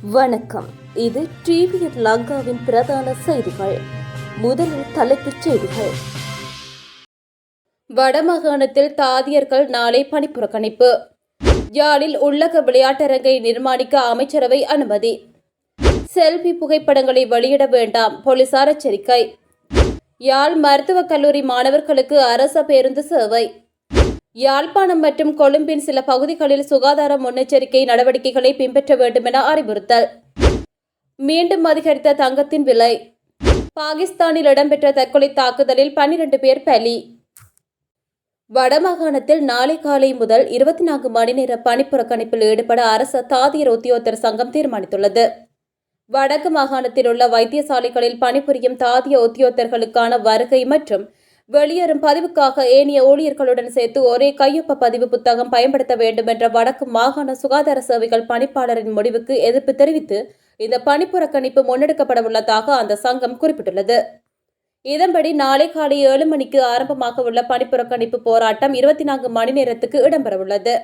வணக்கம். இது டிவிஎன் லங்காவின் பிரதான செய்திகள். முதலில் தலைப்புச் செய்திகள். வடமாகாணத்தில் தாதியர்கள் நாளை பணிப்புறக்கணிப்பு யாழில் உள்ளக விளையாட்டரங்கை நிர்மாணிக்க அமைச்சரவை அனுமதி. செல்ஃபி புகைப்படங்களை வெளியிட வேண்டாம் போலீசார் எச்சரிக்கை. யாழ் மருத்துவக் கல்லூரி மாணவர்களுக்கு அரச பேருந்து சேவை. யாழ்ப்பாணம் மற்றும் கொழும்பின் சில பகுதிகளில் சுகாதார முன்னெச்சரிக்கை நடவடிக்கைகளை பின்பற்ற வேண்டும் என அறிவுறுத்தல். மீண்டும் அதிகரித்த தங்கத்தின் விலை. பாகிஸ்தானில் இடம்பெற்ற தற்கொலை தாக்குதலில் பன்னிரண்டு பேர் பலி. வடமாகாணத்தில் நாளை காலை முதல் இருபத்தி நான்கு மணி நேர பணிப்புறக்கணிப்பில் ஈடுபட அரசு தாதியர் உத்தியோகத்தர் சங்கம் தீர்மானித்துள்ளது. வடக்கு மாகாணத்தில் உள்ள வைத்தியசாலைகளில் பணிபுரியும் தாதிய உத்தியோகத்தர்களுக்கான வருகை மற்றும் வெளியேறும் பதிவுக்காக ஏனைய ஊழியர்களுடன் சேர்த்து ஒரே கையொப்ப பதிவு புத்தகம் பயன்படுத்த வேண்டும் என்ற வடக்கு மாகாண சுகாதார சேவைகள் பணிப்பாளரின் முடிவுக்கு எதிர்ப்பு தெரிவித்து இந்த பணிப்புறக்கணிப்பு முன்னெடுக்கப்பட உள்ளதாக அந்த சங்கம் குறிப்பிட்டுள்ளது. இதன்படி நாளை காலை ஏழு மணிக்கு ஆரம்பமாக உள்ள பணிப்புறக்கணிப்பு போராட்டம் இருபத்தி நான்கு மணி நேரத்துக்கு இடம்பெறவுள்ளது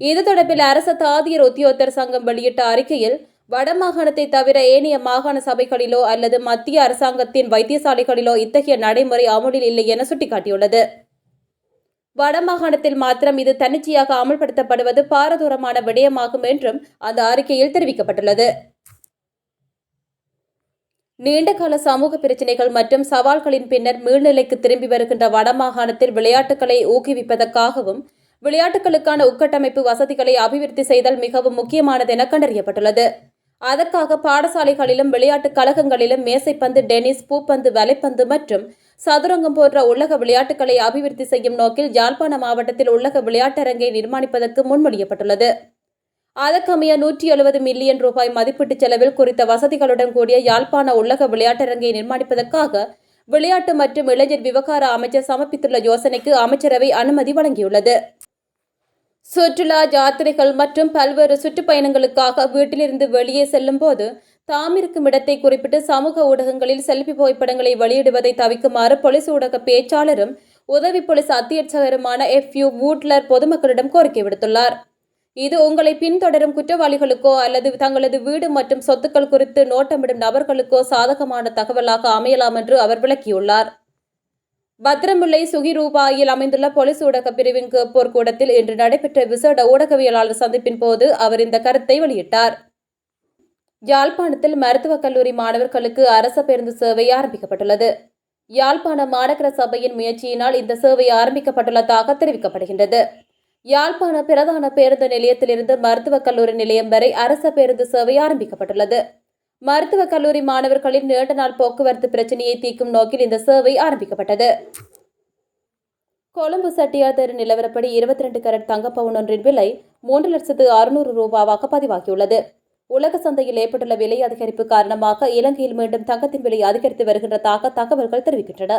இது தொடர்பில் அரச தாதியர் உத்தியோகத்தர் சங்கம் வெளியிட்ட அறிக்கையில் வடமாகாணத்தை தவிர ஏனைய மாகாண சபைகளிலோ அல்லது மத்திய அரசாங்கத்தின் வைத்தியசாலைகளிலோ இத்தகைய நடைமுறை அமுலில் இல்லை என சுட்டிக்காட்டியுள்ளது. வடமாகாணத்தில் மாத்திரம் இது தன்னிச்சையாக அமல்படுத்தப்படுவது பாரதூரமான விடயமாகும் என்றும் அந்த அறிக்கையில் தெரிவிக்கப்பட்டுள்ளது. நீண்டகால சமூக பிரச்சினைகள் மற்றும் சவால்களின் பின்னர் மீள்நிலைக்கு திரும்பி வருகின்ற வடமாகாணத்தில் விளையாட்டுகளை ஊக்குவிப்பதற்காகவும் விளையாட்டுகளுக்கான உட்கட்டமைப்பு வசதிகளை அபிவிருத்தி செய்தல் மிகவும் முக்கியமானது என கண்டறியப்பட்டுள்ளது. அதற்காக பாடசாலைகளிலும் விளையாட்டுக் கழகங்களிலும் மேசைப்பந்து டென்னிஸ் பூப்பந்து வலைப்பந்து மற்றும் சதுரங்கம் போன்ற உலக விளையாட்டுகளை அபிவிருத்தி செய்யும் நோக்கில் யாழ்ப்பாண மாவட்டத்தில் உலக விளையாட்டரங்கை நிர்மாணிப்பதற்கு முன்மொழியப்பட்டுள்ளது. அதற்கமைய நூற்றி எழுபது மில்லியன் ரூபாய் மதிப்பீட்டு செலவில் குறித்த வசதிகளுடன் கூடிய யாழ்ப்பாண உலக விளையாட்டரங்கை நிர்மாணிப்பதற்காக விளையாட்டு மற்றும் இளைஞர் விவகார அமைச்சர் சமர்ப்பித்துள்ள யோசனைக்கு அமைச்சரவை அனுமதி வழங்கியுள்ளது. சுற்றுலா யாத்திரைகள் மற்றும் பல்வேறு சுற்றுப்பயணங்களுக்காக வீட்டிலிருந்து வெளியே செல்லும் போது தாம் இருக்கும் இடத்தை குறிப்பிட்டு சமூக ஊடகங்களில் செல்ஃபி புகைப்படங்களை வெளியிடுவதை தவிக்குமாறு போலீஸ் ஊடக பேச்சாளரும் உதவி போலீஸ் அத்தியட்சகருமான எஃப் யூ வூட்லர் பொதுமக்களிடம் கோரிக்கை விடுத்துள்ளார். இது உங்களை பின்தொடரும் குற்றவாளிகளுக்கோ அல்லது தங்களது வீடு மற்றும் சொத்துக்கள் குறித்து நோட்டமிடும் நபர்களுக்கோ சாதகமான தகவலாக அமையலாம் என்று அவர் விளக்கியுள்ளார். பத்திரமில்லை சுகிரூபாயில் அமைந்துள்ள போலீஸ் ஊடக பிரிவின் கேப்போர் கூடத்தில் இன்று நடைபெற்ற விசேட ஊடகவியலாளர் சந்திப்பின் போது அவர் இந்த கருத்தை வெளியிட்டார். யாழ்ப்பாணத்தில் மருத்துவக் கல்லூரி மாணவர்களுக்கு அரச பேருந்து சேவை ஆரம்பிக்கப்பட்டுள்ளது. யாழ்ப்பாண மாநகர சபையின் முயற்சியினால் இந்த சேவை ஆரம்பிக்கப்பட்டுள்ளதாக தெரிவிக்கப்படுகின்றது. யாழ்ப்பாண பிரதான பேருந்து நிலையத்திலிருந்து மருத்துவக் கல்லூரி நிலையம் வரை அரச பேருந்து சேவை ஆரம்பிக்கப்பட்டுள்ளது. மருத்துவக் கல்லூரி மாணவர்களின் நீண்ட நாள் போக்குவரத்து பிரச்சனையை தீர்க்கும் நோக்கில் இந்த சேவை ஆரம்பிக்கப்பட்டது. கொழும்பு சட்டியார் தெரு நிலவரப்படி இருபத்தி ரெண்டு கரட் தங்கப்பவுன் ஒன்றின் விலை மூன்று லட்சத்து அறுநூறு ரூபாவாக பதிவாகியுள்ளது. உலக சந்தையில் ஏற்பட்டுள்ள விலை அதிகரிப்பு காரணமாக இலங்கையில் மீண்டும் தங்கத்தின் விலை அதிகரித்து வருகின்றதாக தகவல்கள் தெரிவிக்கின்றன.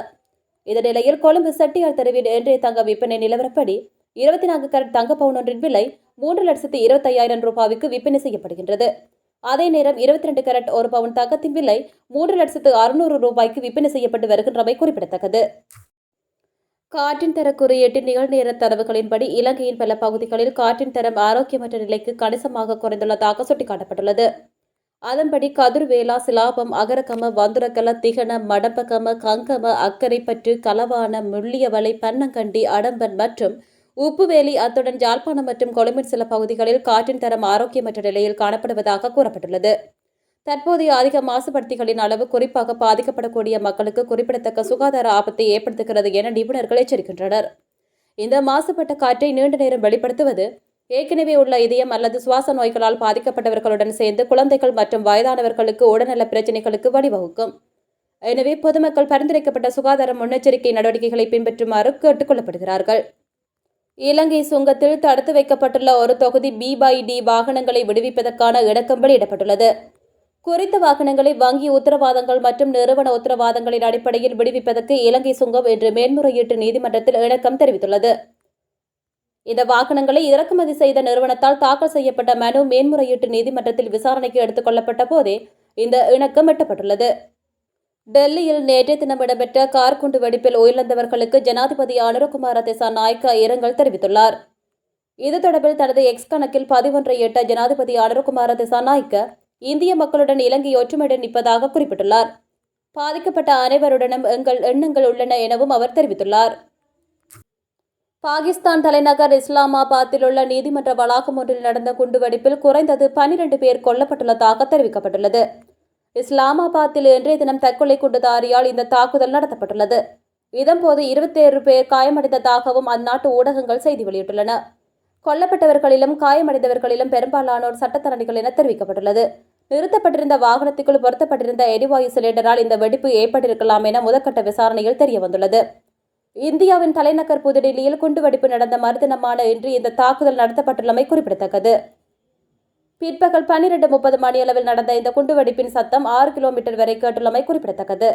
இந்த நிலையில் கொழும்பு சட்டியார் தெருவில் இன்றைய தங்க விற்பனை நிலவரப்படி இருபத்தி நான்கு கரட் தங்க பவுன் ஒன்றின் விலை மூன்று லட்சத்து இருபத்தையாயிரம் ரூபாய்க்கு விற்பனை செய்யப்படுகின்றது. அதே நேரம் இருபத்தி ரெண்டு கேரட் ஒரு பவுன் தங்கத்தின் விலை மூன்று லட்சத்து அறுநூறு ரூபாய்க்கு விற்பனை செய்யப்பட்டு வருகின்றமை குறிப்பிடத்தக்கது. காற்றின் தர குறியீட்டு நிகழ்நேர தரவுகளின்படி இலங்கையின் பல பகுதிகளில் காற்றின் தரம் ஆரோக்கியமற்ற நிலைக்கு கணிசமாக குறைந்துள்ளதாக சுட்டிக்காட்டப்பட்டுள்ளது. அதன்படி கதிர்வேலா சிலாபம் அகரகம வந்துரகல திகன மடப்பகம கங்கம அக்கரைப்பற்று களவான முள்ளியவளை பன்னங்கண்டி அடம்பன் மற்றும் உப்புவேலி அத்துடன் யாழ்ப்பாணம் மற்றும் கொழும்பின் சில பகுதிகளில் காற்றின் தரம் ஆரோக்கியமற்ற நிலையில் காணப்படுவதாக கூறப்பட்டுள்ளது. தற்போதைய அதிக மாசுபடுத்திகளின் அளவு குறிப்பாக பாதிக்கப்படக்கூடிய மக்களுக்கு குறிப்பிடத்தக்க சுகாதார ஆபத்தை ஏற்படுத்துகிறது என நிபுணர்கள் எச்சரிக்கின்றனர். இந்த மாசுபட்ட காற்றை நீண்ட நேரம் வெளிப்படுத்துவது ஏற்கனவே உள்ள இதயம் அல்லது சுவாச நோய்களால் பாதிக்கப்பட்டவர்களுடன் சேர்ந்து குழந்தைகள் மற்றும் வயதானவர்களுக்கு உடல்நல பிரச்சினைகளுக்கு வழிவகுக்கும். எனவே பொதுமக்கள் பரிந்துரைக்கப்பட்ட சுகாதார முன்னெச்சரிக்கை நடவடிக்கைகளை பின்பற்றுமாறு கேட்டுக் கொள்ளப்படுகிறார்கள் இலங்கை சுங்கத்தில் தடுத்து வைக்கப்பட்டுள்ள ஒரு தொகுதி பி பை டி வாகனங்களை விடுவிப்பதற்கான இணக்கம் வெளியிடப்பட்டுள்ளது குறித்த வாகனங்களை வங்கி உத்தரவாதங்கள் மற்றும் நிறுவன உத்தரவாதங்களின் அடிப்படையில் விடுவிப்பதற்கு இலங்கை சுங்கம் இன்று மேன்முறையீட்டு நீதிமன்றத்தில் இணக்கம் தெரிவித்துள்ளது. இந்த வாகனங்களை இறக்குமதி செய்த நிறுவனத்தால் தாக்கல் செய்யப்பட்ட மனு மேன்முறையீட்டு நீதிமன்றத்தில் விசாரணைக்கு எடுத்துக் கொள்ளப்பட்ட போதே இந்த இணக்கம் எட்டப்பட்டுள்ளது. டெல்லியில் நேற்றைய தினம் இடம்பெற்ற கார் குண்டு வெடிப்பில் உயிரிழந்தவர்களுக்கு ஜனாதிபதி அனுரகுமார திசா நாயக்கா இரங்கல் தெரிவித்துள்ளார். இது தொடர்பில் தனது எக்ஸ் கணக்கில் பதிவொன்றை எட்ட ஜனாதிபதி அனுரகுமார திசாநாயக்க இந்திய மக்களுடன் இலங்கை ஒற்றுமையுடன் நிற்பதாக குறிப்பிட்டுள்ளார். பாதிக்கப்பட்ட அனைவருடனும் எங்கள் எண்ணங்கள் உள்ளன எனவும் அவர் தெரிவித்துள்ளார். பாகிஸ்தான் தலைநகர் இஸ்லாமாபாத்தில் உள்ள நீதிமன்ற வளாகம் ஒன்றில் நடந்த குண்டுவெடிப்பில் குறைந்தது பனிரெண்டு பேர் கொல்லப்பட்டுள்ளதாக தெரிவிக்கப்பட்டுள்ளது. இஸ்லாமாபாத்தில் இன்றைய தினம் தற்கொலை குண்டுதாரியால் இந்த தாக்குதல் நடத்தப்பட்டுள்ளது. இதன்போது இருபத்தேழு பேர் காயமடைந்ததாகவும் அந்நாட்டு ஊடகங்கள் செய்தி வெளியிட்டுள்ளன. கொல்லப்பட்டவர்களிலும் காயமடைந்தவர்களிலும் பெரும்பாலானோர் சட்டத்தரணிகள் என தெரிவிக்கப்பட்டுள்ளது. நிறுத்தப்பட்டிருந்த வாகனத்துக்குள் பொருத்தப்பட்டிருந்த எரிவாயு சிலிண்டரால் இந்த வெடிப்பு ஏற்பட்டிருக்கலாம் என முதற்கட்ட விசாரணையில் தெரியவந்துள்ளது. இந்தியாவின் தலைநகர் புதுடில்லியில் குண்டுவெடிப்பு நடந்த மறுதினமான இன்று இந்த தாக்குதல் நடத்தப்பட்டுள்ளமை குறிப்பிடத்தக்கது. பிற்பகல் பன்னிரண்டு முப்பது மணியளவில் நடந்த இந்த குண்டுவெடிப்பின் சத்தம் ஆறு கிலோமீட்டர் வரை கேட்டுள்ளமை குறிப்பிடத்தக்கது.